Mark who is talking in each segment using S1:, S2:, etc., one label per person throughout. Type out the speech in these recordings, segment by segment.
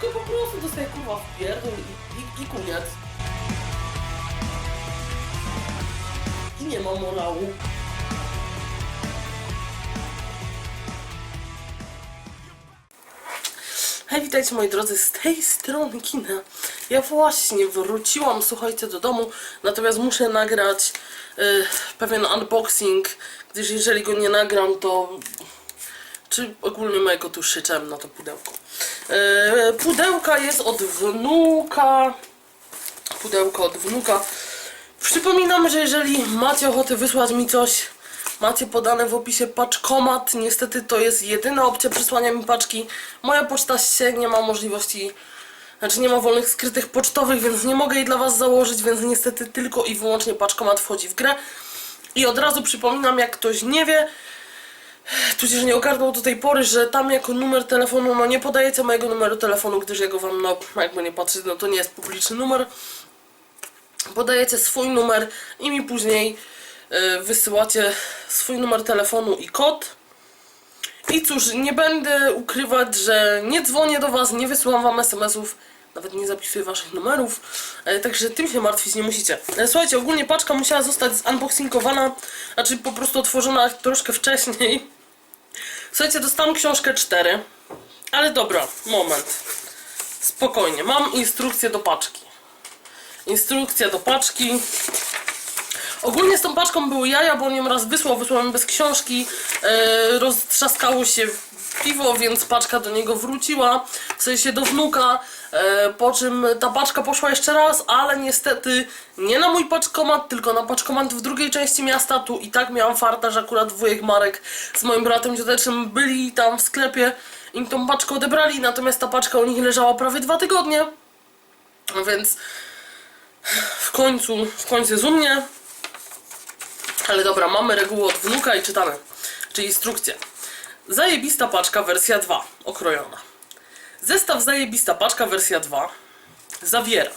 S1: Tylko po prostu dostaję kurwa w pierdol i, i, i koniec. I nie ma morału. Hej, witajcie moi drodzy, z tej strony kina. Ja właśnie wróciłam, słuchajcie, do domu, natomiast muszę nagrać y, pewien unboxing, gdyż jeżeli go nie nagram, to... Czy ogólnie mojego tu krzyczałem na to pudełko. Y, pudełka jest od wnuka. Pudełko od wnuka. Przypominam, że jeżeli macie ochotę wysłać mi coś, macie podane w opisie paczkomat. Niestety to jest jedyna opcja przysłania mi paczki. Moja poczta się nie ma możliwości, znaczy nie ma wolnych skrytych pocztowych, więc nie mogę jej dla Was założyć, więc niestety tylko i wyłącznie paczkomat wchodzi w grę. I od razu przypominam, jak ktoś nie wie, tudzież nie ogarnął do tej pory, że tam jako numer telefonu, no nie podajecie mojego numeru telefonu, gdyż ja go Wam, no jakby nie patrzeć, no to nie jest publiczny numer podajecie swój numer i mi później y, wysyłacie swój numer telefonu i kod. I cóż, nie będę ukrywać, że nie dzwonię do Was, nie wysyłam Wam SMS-ów, nawet nie zapisuję Waszych numerów, e, także tym się martwić nie musicie. E, Słuchajcie, ogólnie paczka musiała zostać unboxingowana, znaczy po prostu otworzona troszkę wcześniej. Słuchajcie, dostałam książkę 4, ale dobra, moment. Spokojnie, mam instrukcję do paczki instrukcja do paczki. Ogólnie z tą paczką były jaja, bo on ją raz wysłał, wysłałem bez książki, e, roztrzaskało się piwo, więc paczka do niego wróciła, w sensie do wnuka, po czym ta paczka poszła jeszcze raz, ale niestety nie na mój paczkomat, tylko na paczkomat w drugiej części miasta, tu i tak miałam farta, że akurat wujek Marek z moim bratem ciotecznym byli tam w sklepie i tą paczkę odebrali, natomiast ta paczka u nich leżała prawie dwa tygodnie, więc w końcu, w końcu jest u mnie. Ale dobra, mamy regułę od wnuka i czytamy. Czyli instrukcja. Zajebista paczka wersja 2, okrojona. Zestaw zajebista paczka wersja 2 zawiera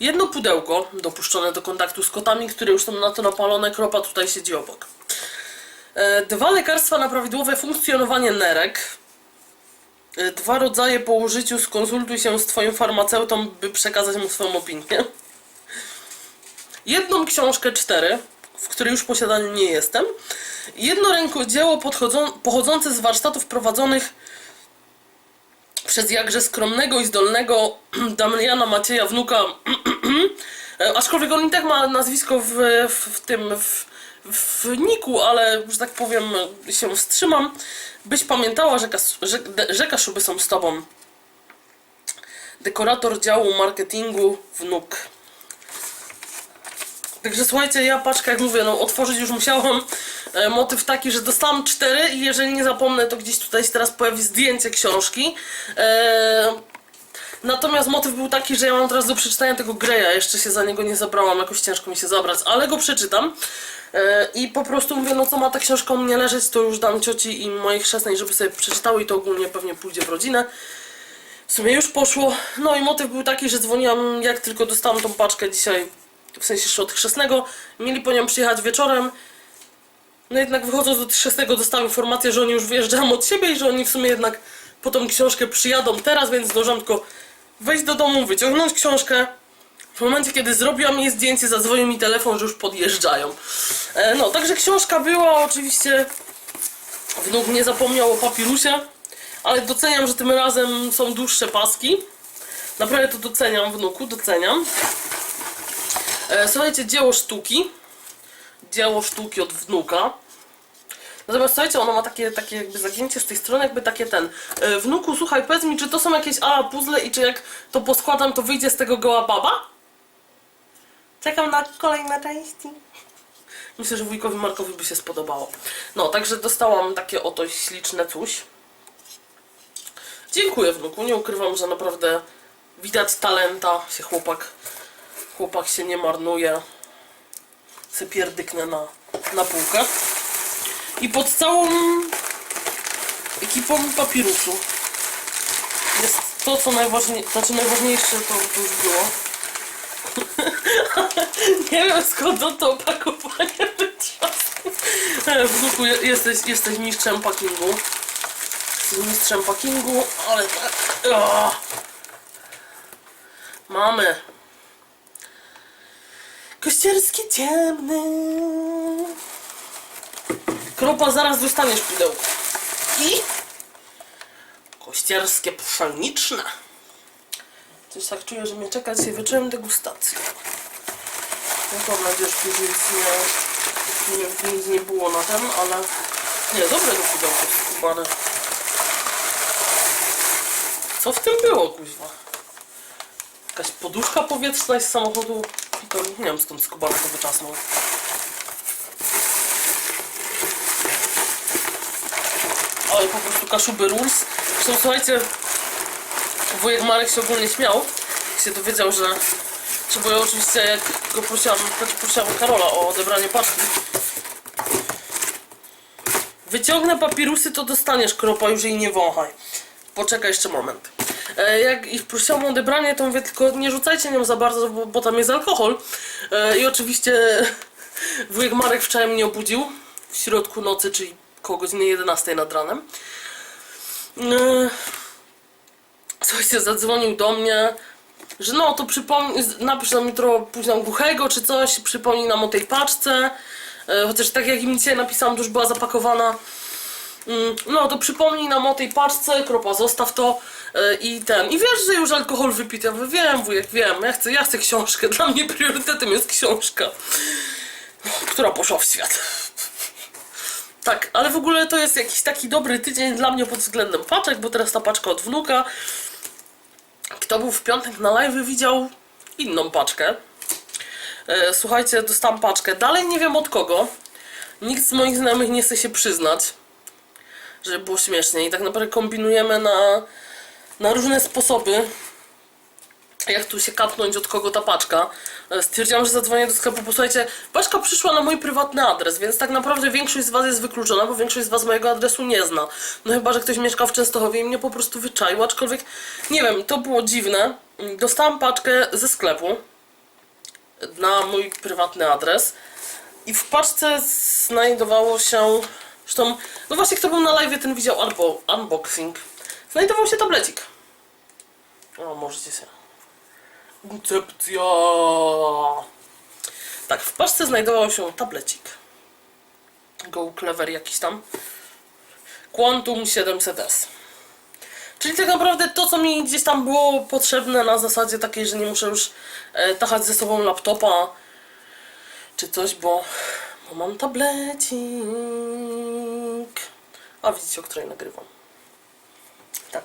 S1: jedno pudełko dopuszczone do kontaktu z kotami, które już są na to napalone, kropa tutaj siedzi obok. E, Dwa lekarstwa na prawidłowe funkcjonowanie nerek. E, Dwa rodzaje po użyciu skonsultuj się z Twoim farmaceutą, by przekazać mu swoją opinię jedną książkę cztery, w której już posiadaniu nie jestem, jedno rękodzieło pochodzące z warsztatów prowadzonych przez jakże skromnego i zdolnego Damiana Macieja wnuka, E, aczkolwiek on i tak ma nazwisko w, w, w tym, w, w niku, ale, że tak powiem, się wstrzymam, byś pamiętała, że, że kaszuby są z tobą. Dekorator działu marketingu wnuk. Także słuchajcie, ja paczkę, jak mówię, no otworzyć już musiałam. E, motyw taki, że dostałam cztery i jeżeli nie zapomnę, to gdzieś tutaj się teraz pojawi zdjęcie książki. E, natomiast motyw był taki, że ja mam teraz do przeczytania tego Greya, jeszcze się za niego nie zabrałam, jakoś ciężko mi się zabrać, ale go przeczytam. E, I po prostu mówię, no co ma ta książka u mnie leżeć, to już dam cioci i mojej chrzestnej, żeby sobie przeczytały i to ogólnie pewnie pójdzie w rodzinę. W sumie już poszło. No i motyw był taki, że dzwoniłam, jak tylko dostałam tą paczkę dzisiaj, w sensie jeszcze od chrzestnego. Mieli po nią przyjechać wieczorem. No jednak wychodząc do chrzestnego dostałam informację, że oni już wyjeżdżają od siebie i że oni w sumie jednak po tą książkę przyjadą teraz, więc zdążyłam tylko wejść do domu, wyciągnąć książkę. W momencie, kiedy zrobiłam jej zdjęcie, zadzwonił mi telefon, że już podjeżdżają. E, no, także książka była, oczywiście wnuk nie zapomniał o papirusie, ale doceniam, że tym razem są dłuższe paski. Naprawdę to doceniam wnuku, doceniam. E, słuchajcie, dzieło sztuki. Dzieło sztuki od wnuka. Natomiast słuchajcie, ono ma takie, takie jakby zagięcie z tej strony, jakby takie ten. E, wnuku, słuchaj, powiedz mi, czy to są jakieś ala puzzle i czy jak to poskładam, to wyjdzie z tego goła baba? Czekam na kolejne części. Myślę, że wujkowi Markowi by się spodobało. No, także dostałam takie oto śliczne coś. Dziękuję wnuku, nie ukrywam, że naprawdę widać talenta, się chłopak, chłopak się nie marnuje. Se pierdyknę na, na półkę. I pod całą ekipą papirusu jest to, co najważniejsze, znaczy najważniejsze to, to już było. nie wiem skąd to, opakowanie wytrzasku. E, Wnuku, je- jesteś, jesteś mistrzem packingu. Jesteś mistrzem packingu, ale tak. Mamy. Kościerskie ciemny. Kropa, zaraz dostaniesz pudełko. I kościerskie pszeniczne. Coś tak czuję, że mnie czeka dzisiaj wieczorem degustacja. No mam nadzieję, że nic nie, nic nie było na tym, ale... Nie, dobre to pudełko skubane. Co w tym było, kuźwa? Jakaś poduszka powietrzna z samochodu. To nie wiem skąd skubany to wyczasnął. Ale po prostu kaszuby rules. Słuchajcie, wujek Marek się ogólnie śmiał, jak się dowiedział, że... Bo ja oczywiście jak go prosiłam, znaczy prosiłam Karola o odebranie paczki. Wyciągnę papirusy, to dostaniesz kropa, już jej nie wąchaj. Poczekaj jeszcze moment. E, jak ich prosiłam o odebranie, to mówię tylko nie rzucajcie nią za bardzo, bo, bo tam jest alkohol. E, I oczywiście wujek Marek wczoraj mnie obudził w środku nocy, czyli koło godziny 11 nad ranem. E, Słuchajcie, zadzwonił do mnie, że no to przypomnij, napisz nam jutro późno głuchego czy coś, przypomnij nam o tej paczce. Chociaż tak jak im dzisiaj napisałam, to już była zapakowana. Mm, No to przypomnij nam o tej paczce, kropa, zostaw to e, i ten. I wiesz, że już alkohol wypity. Ja mówię, wiem, wujek, wiem, ja chcę, ja chcę książkę. Dla mnie priorytetem jest książka, która poszła w świat. Tak, ale w ogóle to jest jakiś taki dobry tydzień dla mnie pod względem paczek, bo teraz ta paczka od wnuka. Kto był w piątek na live widział inną paczkę. E, Słuchajcie, dostałam paczkę. Dalej nie wiem od kogo. Nikt z moich znajomych nie chce się przyznać, żeby było śmiesznie. I tak naprawdę kombinujemy na, na różne sposoby, jak tu się kapnąć od kogo ta paczka. E, Stwierdziłam, że zadzwonię do sklepu. Posłuchajcie, paczka przyszła na mój prywatny adres, więc tak naprawdę większość z Was jest wykluczona, bo większość z Was mojego adresu nie zna. No chyba, że ktoś mieszka w Częstochowie i mnie po prostu wyczaił, aczkolwiek nie wiem, to było dziwne. Dostałam paczkę ze sklepu na mój prywatny adres i w paczce znajdowało się zresztą, no właśnie kto był na live ten widział unbo unboxing. Znajdował się tablecik. O możecie się. Koncepcja. Tak, w paczce znajdował się tablecik. Go Clever jakiś tam. Quantum 700S Czyli tak naprawdę to, co mi gdzieś tam było potrzebne na zasadzie takiej, że nie muszę już e, tachać ze sobą laptopa czy coś, bo, bo mam tablecik. A widzicie, o której nagrywam. Tak.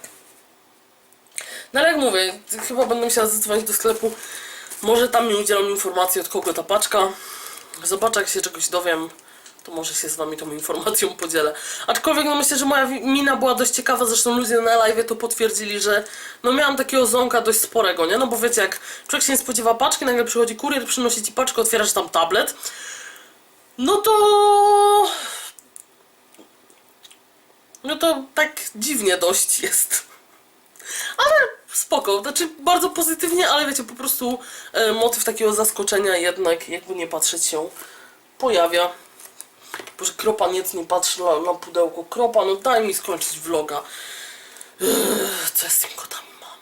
S1: No ale jak mówię, chyba będę musiała zadzwonić do sklepu. Może tam mi udzielą informacji, od kogo ta paczka. Zobaczę, jak się czegoś dowiem, to może się z wami tą informacją podzielę. Aczkolwiek no myślę, że moja mina była dość ciekawa, zresztą ludzie na live to potwierdzili, że no miałam takiego ząka dość sporego, nie? No bo wiecie, jak człowiek się nie spodziewa paczki, nagle przychodzi kurier, przynosi ci paczkę, otwierasz tam tablet, no to... No to tak dziwnie dość jest. Ale spoko, znaczy bardzo pozytywnie, ale wiecie, po prostu e, motyw takiego zaskoczenia jednak, jakby nie patrzeć się, pojawia. Boże, kropa nic nie patrzy na, na pudełko. Kropa, no daj mi skończyć vloga. Co ja z tym kotami mam?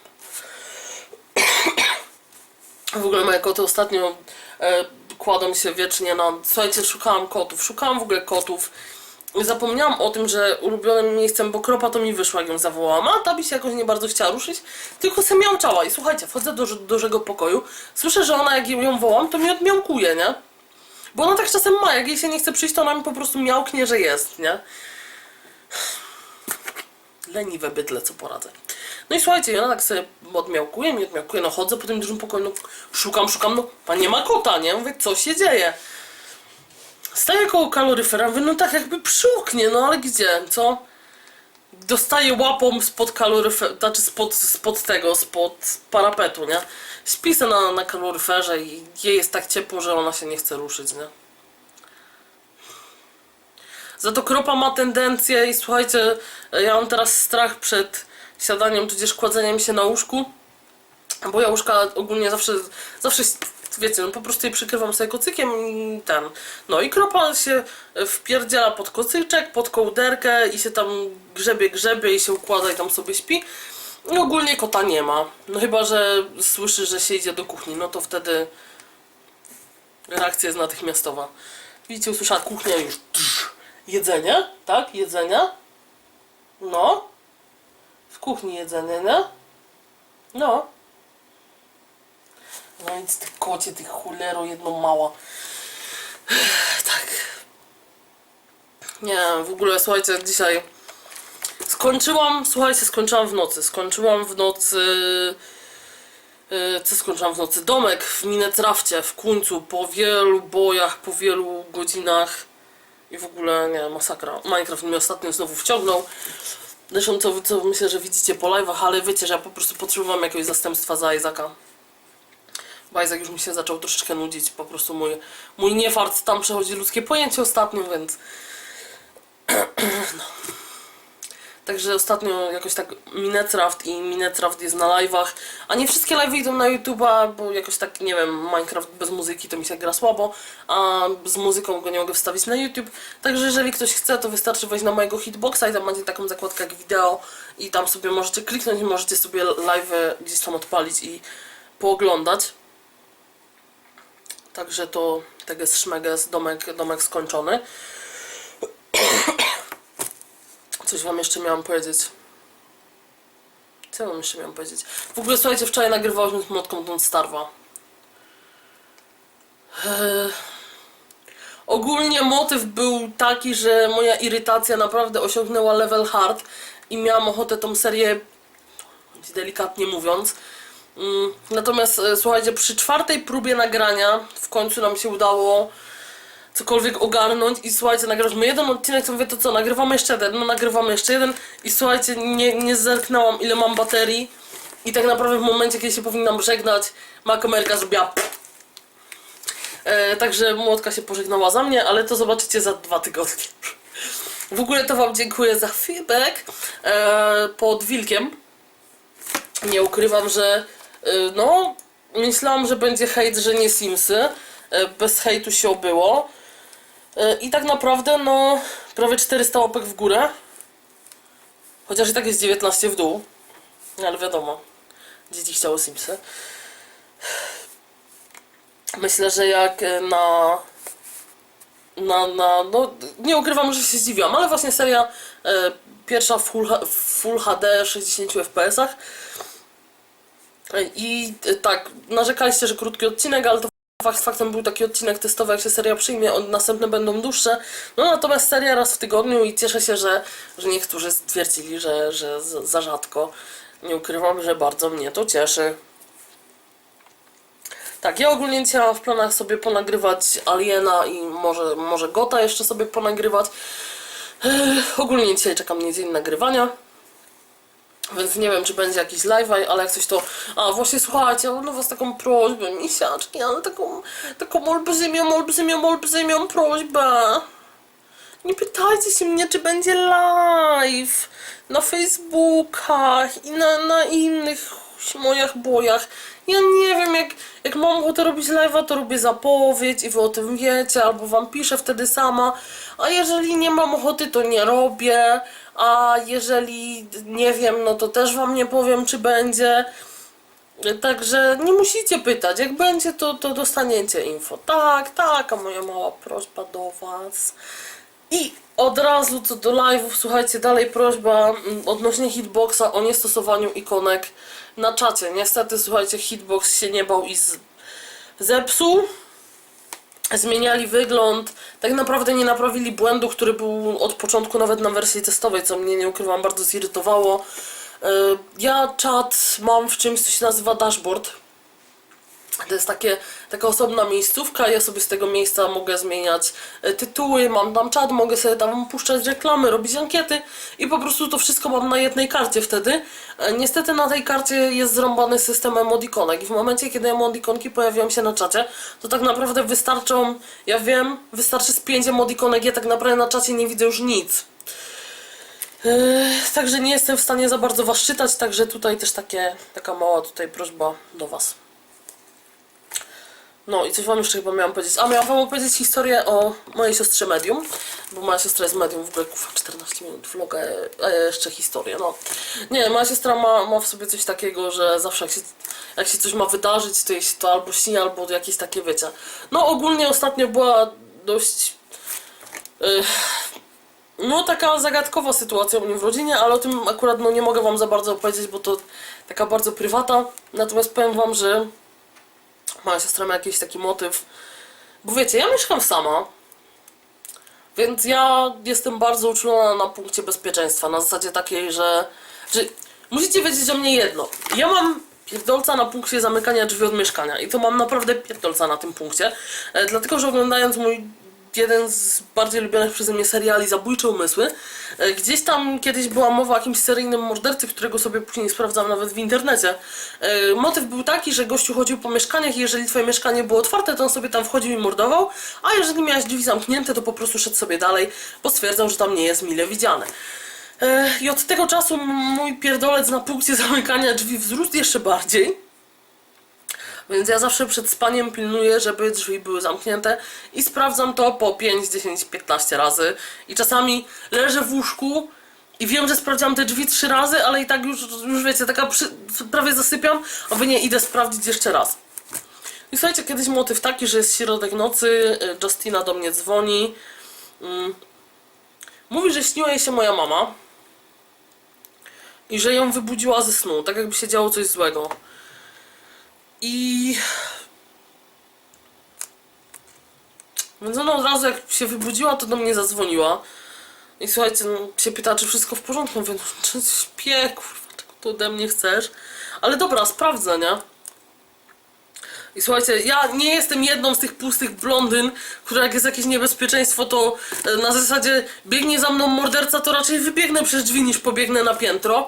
S1: W ogóle moje koty ostatnio e, kładą się wiecznie na... Słuchajcie, szukałam kotów, szukałam w ogóle kotów. Zapomniałam o tym, że ulubionym miejscem, bo kropa to mi wyszła, jak ją zawołałam, a ta by się jakoś nie bardzo chciała ruszyć, tylko se miałczała. I słuchajcie, wchodzę do dużego pokoju, słyszę, że ona jak ją wołam, to mi odmiałkuje, nie? Bo ona tak czasem ma, jak jej się nie chce przyjść, to ona mi po prostu miałknie, że jest, nie? Leniwe bydle, co poradzę. No i słuchajcie, ona tak sobie odmiałkuje, mi odmiałkuje, no chodzę po tym dużym pokoju, no szukam, szukam, no a nie ma kota, nie? Mówię, co się dzieje? Staję koło kaloryfera, mówię, no tak jakby przyłknie, no ale gdzie, co? Dostaję łapą spod kaloryfera, znaczy spod, spod tego, spod parapetu, nie? Śpi na, na kaloryferze i jej jest tak ciepło, że ona się nie chce ruszyć, nie? Za to kropa ma tendencję i słuchajcie, ja mam teraz strach przed siadaniem tudzież kładzeniem się na łóżku, bo ja łóżka ogólnie zawsze, zawsze wiecie, no po prostu je przykrywam sobie kocykiem i ten. No i kropa się wpierdziela pod kocyczek, pod kołderkę i się tam grzebie, grzebie i się układa i tam sobie śpi. I ogólnie kota nie ma. No chyba, że słyszy, że się idzie do kuchni, no to wtedy reakcja jest natychmiastowa. Widzicie, usłyszała kuchnia już. Jedzenie, tak? Jedzenie. No. Kuchni jedzenie, nie? No. No nic, ty kocie, ty chulero, jedno mała. Tak. Nie, w ogóle słuchajcie, dzisiaj skończyłam, słuchajcie, skończyłam w nocy. Skończyłam w nocy. yy, Co skończyłam w nocy? Domek w Minecrafcie w końcu, po wielu bojach, po wielu godzinach i w ogóle, nie, masakra. Minecraft mnie ostatnio znowu wciągnął. Zresztą co, co myślę, że widzicie po live'ach, ale wiecie, że ja po prostu potrzebowałam jakiegoś zastępstwa za Izaka. Bo Izak już mi się zaczął troszeczkę nudzić, po prostu mój, mój niefart tam przechodzi ludzkie pojęcie ostatnio, więc... no. Także ostatnio jakoś tak Minecraft i Minecraft jest na live'ach, a nie wszystkie live'y idą na YouTube'a, bo jakoś tak, nie wiem, Minecraft bez muzyki to mi się gra słabo, a z muzyką go nie mogę wstawić na YouTube. Także jeżeli ktoś chce, to wystarczy wejść na mojego hitboxa i tam macie taką zakładkę jak wideo i tam sobie możecie kliknąć i możecie sobie live'y gdzieś tam odpalić i pooglądać. Także to teges szmeges, domek, domek skończony. Coś wam jeszcze miałam powiedzieć. Co wam jeszcze miałam powiedzieć? W ogóle słuchajcie, wczoraj nagrywałyśmy z Młotką Don't Starwa. Eee, ogólnie motyw był taki, że moja irytacja naprawdę osiągnęła level hard i miałam ochotę tą serię, delikatnie mówiąc, Mm, Natomiast e, słuchajcie, przy czwartej próbie nagrania w końcu nam się udało cokolwiek ogarnąć i słuchajcie, nagraliśmy jeden odcinek, to mówię, to co, nagrywamy jeszcze jeden, no nagrywamy jeszcze jeden i słuchajcie, nie, nie zerknęłam ile mam baterii i tak naprawdę w momencie, kiedy się powinnam żegnać, ma kamerka zrobiła e, Także młotka się pożegnała za mnie, ale to zobaczycie za dwa tygodnie. W ogóle to wam dziękuję za feedback e, pod wilkiem. Nie ukrywam, że y, no, myślałam, że będzie hejt, że nie Simsy. Y, Bez hejtu się obyło. Y, I tak naprawdę, no, prawie 400 łapek w górę. Chociaż i tak jest 19 w dół. Ale wiadomo, dzieci chciały Simsy. Myślę, że jak y, na. Na, na, no, nie ukrywam, że się zdziwiłam, ale właśnie seria y, pierwsza w full, full HD 60 fps-ach i y, tak, narzekaliście, że krótki odcinek, ale to fakt faktem był taki odcinek testowy, jak się seria przyjmie, on, następne będą dłuższe. No natomiast seria raz w tygodniu i cieszę się, że, że niektórzy stwierdzili, że, że za, za rzadko. Nie ukrywam, że bardzo mnie to cieszy. Tak, ja ogólnie mam w planach sobie ponagrywać Aliena i może, może Gota jeszcze sobie ponagrywać. Ogólnie dzisiaj czekam mnie dzień nagrywania. Więc nie wiem, czy będzie jakiś live, ale jak coś to... A, właśnie słuchajcie, mam do was taką prośbę, misiaczki, ale taką, taką olbrzymią, olbrzymią, olbrzymią prośbę. Nie pytajcie się mnie, czy będzie live na Facebookach i na, na innych moich bojach. Ja nie wiem, jak, jak mam ochotę robić live'a, to robię zapowiedź i wy o tym wiecie, albo wam piszę wtedy sama. A jeżeli nie mam ochoty, to nie robię. A jeżeli nie wiem, no to też wam nie powiem, czy będzie. Także nie musicie pytać. Jak będzie, to, to dostaniecie info. Tak, taka moja mała prośba do Was. I od razu co do live'ów, słuchajcie, dalej prośba mm, odnośnie hitboxa o niestosowaniu ikonek na czacie. Niestety, słuchajcie, hitbox się nie bał i z... zepsuł. Zmieniali wygląd, tak naprawdę nie naprawili błędu, który był od początku nawet na wersji testowej, co mnie nie ukrywam bardzo zirytowało. Yy, Ja czat mam w czymś, co się nazywa dashboard. To jest takie, taka osobna miejscówka, ja sobie z tego miejsca mogę zmieniać e, tytuły, mam tam czat, mogę sobie tam puszczać reklamy, robić ankiety i po prostu to wszystko mam na jednej karcie wtedy. E, Niestety na tej karcie jest zrąbany system emodikonek i w momencie, kiedy emodikonki pojawiają się na czacie, to tak naprawdę wystarczą, ja wiem, wystarczy z 5 emodikonek, ja tak naprawdę na czacie nie widzę już nic. Yy, Także nie jestem w stanie za bardzo was czytać, także tutaj też takie, taka mała tutaj prośba do was. No i coś wam jeszcze chyba miałam powiedzieć. A miałam wam opowiedzieć historię o mojej siostrze medium, bo moja siostra jest medium w ogóle kufa 14 minut vloga, a jeszcze historię, no. Nie, moja siostra ma, ma w sobie coś takiego, że zawsze jak się, jak się coś ma wydarzyć, to jej się to albo śni, albo jakieś takie, wiecie. No ogólnie ostatnio była dość... y, no taka zagadkowa sytuacja u mnie w rodzinie, ale o tym akurat no, nie mogę wam za bardzo opowiedzieć, bo to taka bardzo prywata. Natomiast powiem wam, że moja siostra ma jakiś taki motyw. Bo wiecie, ja mieszkam sama. Więc ja jestem bardzo uczulona na punkcie bezpieczeństwa. Na zasadzie takiej, że, że musicie wiedzieć o mnie jedno. Ja mam pierdolca na punkcie zamykania drzwi od mieszkania. I to mam naprawdę pierdolca na tym punkcie. E, dlatego, że oglądając mój jeden z bardziej lubionych przeze mnie seriali Zabójcze Umysły. E, Gdzieś tam kiedyś była mowa o jakimś seryjnym mordercy, którego sobie później sprawdzam nawet w internecie. E, Motyw był taki, że gościu chodził po mieszkaniach i jeżeli twoje mieszkanie było otwarte, to on sobie tam wchodził i mordował, a jeżeli miałeś drzwi zamknięte, to po prostu szedł sobie dalej, bo stwierdzał, że tam nie jest mile widziane. E, I od tego czasu mój pierdolec na punkcie zamykania drzwi wzrósł jeszcze bardziej. Więc ja zawsze przed spaniem pilnuję, żeby drzwi były zamknięte i sprawdzam to po 5, 10, 15 razy. I czasami leżę w łóżku i wiem, że sprawdziłam te drzwi trzy razy, ale i tak już, już wiecie, taka przy, prawie zasypiam, a wy nie idę sprawdzić jeszcze raz. I słuchajcie, kiedyś motyw taki, że jest środek nocy, y, Justina do mnie dzwoni. Mm. Mówi, że śniła jej się moja mama i że ją wybudziła ze snu, tak jakby się działo coś złego. I. Więc ona od razu jak się wybudziła, to do mnie zadzwoniła. I słuchajcie, no, się pyta, czy wszystko w porządku. Mówię, no, śpię, kurwa, czego ty ode mnie chcesz? Ale dobra, sprawdzę, nie? I słuchajcie, ja nie jestem jedną z tych pustych blondyn, która jak jest jakieś niebezpieczeństwo, to e, na zasadzie biegnie za mną morderca, to raczej wybiegnę przez drzwi niż pobiegnę na piętro.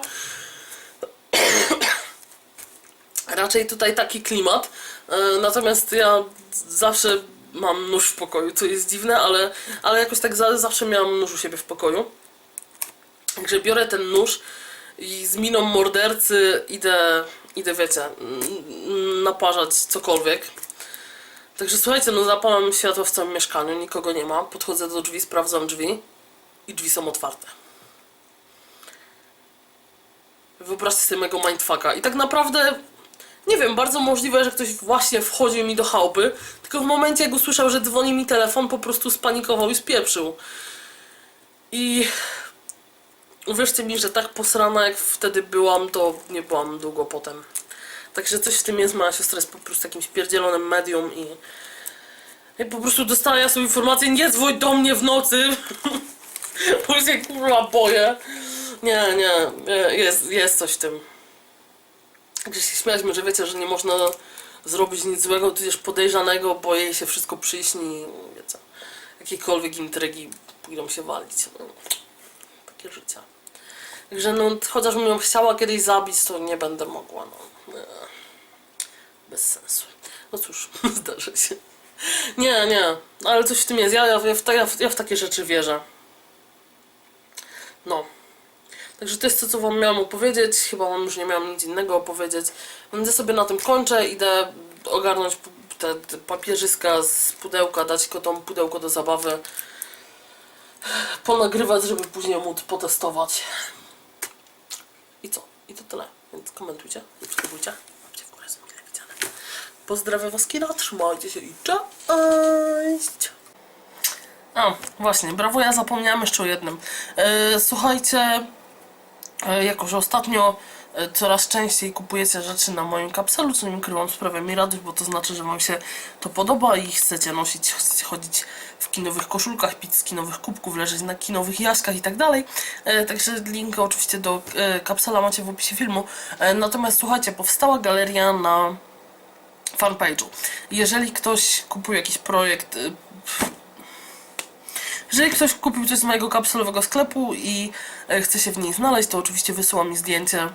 S1: Raczej tutaj taki klimat. E, Natomiast ja zawsze mam nóż w pokoju, co jest dziwne, ale, ale jakoś tak za, zawsze miałam nóż u siebie w pokoju. Także biorę ten nóż i z miną mordercy idę, idę wiecie, naparzać cokolwiek. Także słuchajcie, no zapalam światło w całym mieszkaniu, nikogo nie ma. Podchodzę do drzwi, sprawdzam drzwi i drzwi są otwarte. Wyobraźcie sobie mego mindfucka. I tak naprawdę, nie wiem, bardzo możliwe, że ktoś właśnie wchodził mi do chałupy, tylko w momencie, jak usłyszał, że dzwoni mi telefon, po prostu spanikował i spieprzył. I uwierzcie mi, że tak posrana jak wtedy byłam, to nie byłam długo potem. Także coś w tym jest, moja siostra jest po prostu jakimś pierdzielonym medium i... Po prostu dostała sobie informację, nie dzwoń do mnie w nocy, bo się kurwa boję. Nie, nie, nie, jest, jest coś w tym. Także się śmialiśmy, że wiecie, że nie można zrobić nic złego, tudzież podejrzanego, bo jej się wszystko przyśni, wiecie. Jakiekolwiek intrygi pójdą się walić. No, takie życie. Także no, chociażbym ją chciała kiedyś zabić, to nie będę mogła, no. Bez sensu. No cóż, zdarzy się. Nie, nie, ale coś w tym jest. Ja, ja, w, ja, w, ja w takie rzeczy wierzę. No. Także to jest to, co wam miałam opowiedzieć. Chyba wam już nie miałam nic innego opowiedzieć. Ja sobie na tym kończę. Idę ogarnąć te, te papierzyska z pudełka, dać kotom pudełko do zabawy. Ponagrywać, żeby później móc potestować. I co? I to tyle. Więc komentujcie, subskrybujcie. Łapcie w górę, są mile widziane. Pozdrawiam was, kina, trzymajcie się i cześć! A, właśnie, brawo, ja zapomniałam jeszcze o jednym. E, słuchajcie, jako że ostatnio e, coraz częściej kupujecie rzeczy na moim kapselu, co nie ukrywam, sprawia mi radość, bo to znaczy, że wam się to podoba i chcecie nosić, chcecie chodzić w kinowych koszulkach, pić z kinowych kubków, leżeć na kinowych jaskach i tak dalej. E, Także link oczywiście do e, kapsela macie w opisie filmu. E, Natomiast słuchajcie, powstała galeria na fanpage'u. Jeżeli ktoś kupuje jakiś projekt, jeżeli ktoś kupił coś z mojego kapsulowego sklepu i e, chce się w niej znaleźć, to oczywiście wysyła mi zdjęcie.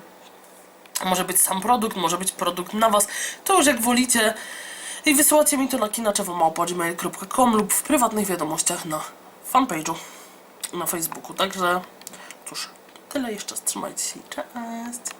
S1: Może być sam produkt, może być produkt na Was, to już jak wolicie. I wysyłacie mi to na kinaczewomałpa.gmail.com lub w prywatnych wiadomościach na fanpage'u na Facebooku. Także cóż, tyle jeszcze. Trzymajcie się cześć!